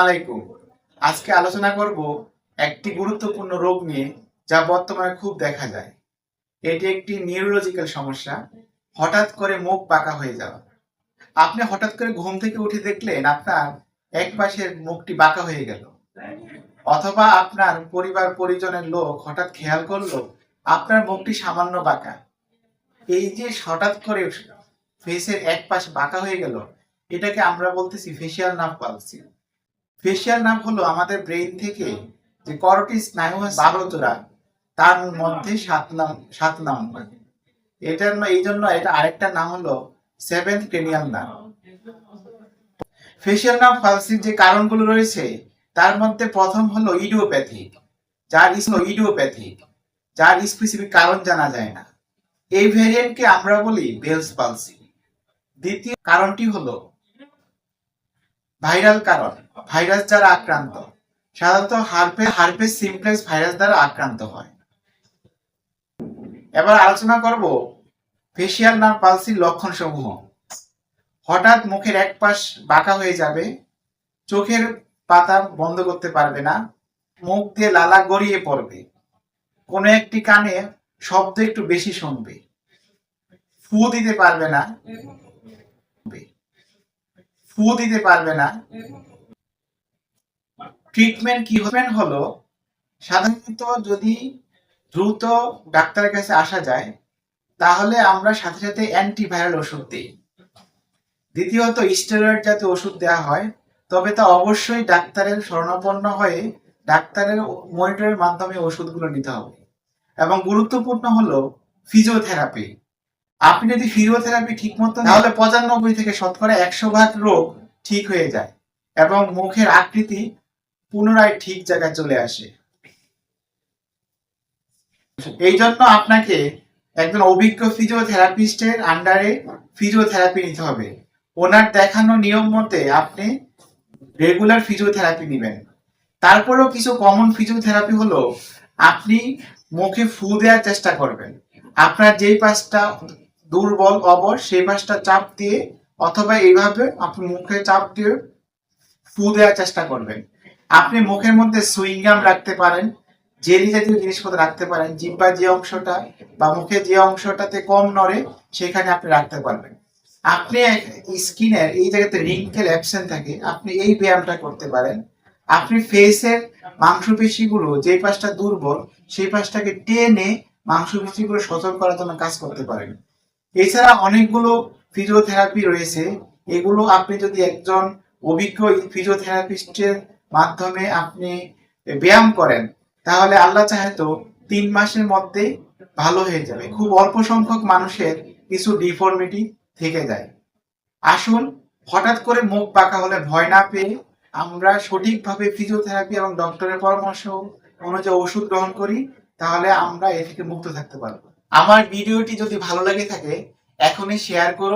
আলাইকুম। আজকে আলোচনা করব একটি গুরুত্বপূর্ণ রোগ নিয়ে, যা বর্তমানে খুব দেখা যায়। এটি একটি নিউরোলজিক্যাল সমস্যা। হঠাৎ করে মুখ বাঁকা হয়ে যাওয়া। আপনি হঠাৎ করে ঘুম থেকে উঠে দেখলেন আপনার এক পাশের মুখটি বাঁকা হয়ে গেল। অথবা আপনার পরিবার, পরিজনের লোক হঠাৎ খেয়াল করল, আপনার মুখটি সামান্য বাঁকা। এই যে হঠাৎ করে ফেসের এক পাশ বাঁকা হয়ে গেল, এটাকে আমরা বলতেছি ফেসিয়াল নার্ভ পালসি ফেসিয়াল নাম হলো আমাদের ব্রেইন থেকে যে করটি স্নায়ু বারো জোড়া তার মধ্যে সাত নাম সাত নাম্বার এটার ন- এই জন্য এটা আরেকটা নাম হলো seventh cranial nerve facial nerve পালসির যে কারণগুলো রয়েছে তার মধ্যে প্রথম হলো ইডিওপ্যাথিক যার ইডিওপ্যাথিক যার স্পেসিফিক কারণ জানা যায় না। এই ভেরিয়েন্টকে আমরা বলি বেলস পালসি দ্বিতীয় কারণটি হলো ভাইরাল কারণ, ভাইরাস দ্বারা আক্রান্ত। সাধারণত হার্পে হার্পেস সিমপ্লেক্স ভাইরাস দ্বারা আক্রান্ত হয়। এবার আলোচনা করব ফেসিয়াল নার্ভ পালসির লক্ষণ সমূহ হঠাৎ মুখের এক পাশ বাঁকা হয়ে যাবে, চোখের পাতা বন্ধ করতে পারবে না, মুখ দিয়ে লালা গড়িয়ে পড়বে, কোনো একটি কানে শব্দ একটু বেশি শুনবে, ফু দিতে পারবে না ফু দিতে পারবে না। ট্রিটমেন্ট কি হবেন হলো, সাধারণত যদি দ্রুত ডাক্তারের কাছে আসা যায়, তাহলে আমরা সাথে সাথে অ্যান্টিভাইরাল ওষুধ দিই। দ্বিতীয়ত স্টেরয়েড জাতীয় ওষুধ দেওয়া হয়, তবে তা অবশ্যই ডাক্তারের শরণাপন্ন হয়ে ডাক্তারের মনিটরের মাধ্যমে ওষুধগুলো নিতে হবে। এবং গুরুত্বপূর্ণ হলো ফিজিওথেরাপি আপনি যদি ফিজিওথেরাপি ঠিক মতো তাহলে পঁচানব্বই থেকে শতকরা একশো ভাগ রোগ ঠিক হয়ে যায় এবং মুখের আকৃতি পুনরায় ঠিক জায়গায় চলে আসে। এই জন্য আপনাকে একজন অভিজ্ঞ ফিজিওথেরাপিস্টের আন্ডারে ফিজিওথেরাপি নিতে হবে। ওনার দেখানো নিয়ম মতে আপনি রেগুলার ফিজিওথেরাপি নেবেন। তারপরেও কিছু কমন ফিজিওথেরাপি হলো, আপনি মুখে ফু দেওয়ার চেষ্টা করবেন। আপনার যেই পাশটা দুর্বল, অবর, সেই পাশটা চাপ দিয়ে অথবা এইভাবে আপনি মুখে চাপ দিয়ে ফু দেওয়ার চেষ্টা করবেন। আপনি মুখের মধ্যে সুইংগাম রাখতে পারেন, জেলি জাতীয় জিনিসপত্র রাখতে পারেন, জিব্বা যে অংশটা বা মুখে যে অংশটাতে কম নড়ে, সেখানে আপনি রাখতে পারবেন। আপনি স্কিনের এই জায়গাতে রিঙ্কেল অ্যাবসেন্ট থাকে, আপনি এই ব্যায়ামটা করতে পারেন। আপনি ফেসের মাংসপেশিগুলো যে পাশটা দুর্বল, সেই পাশটাকে টেনে মাংসপেশিগুলো সচল করার জন্য কাজ করতে পারেন। এছাড়া অনেকগুলো ফিজিওথেরাপি রয়েছে। এগুলো আপনি যদি একজন অভিজ্ঞ ফিজিওথেরাপিস্টের মাধ্যমে আপনি ব্যায়াম করেন, তাহলে আল্লাহ চাহে তো তিন মাসের মধ্যে ভালো হয়ে যাবে। খুব অল্প সংখ্যক মানুষের কিছু ডিফর্মিটি থেকে যায়। আসুন, হঠাৎ করে মুখ বাঁকা হলে ভয় না পেয়ে আমরা সঠিকভাবে ফিজিওথেরাপি এবং ডক্টরের পরামর্শ অনুযায়ী ওষুধ গ্রহণ করি, তাহলে আমরা এ থেকে মুক্ত থাকতে পারব। আমার ভিডিওটি যদি ভালো লাগে থাকে এখনই শেয়ার করুন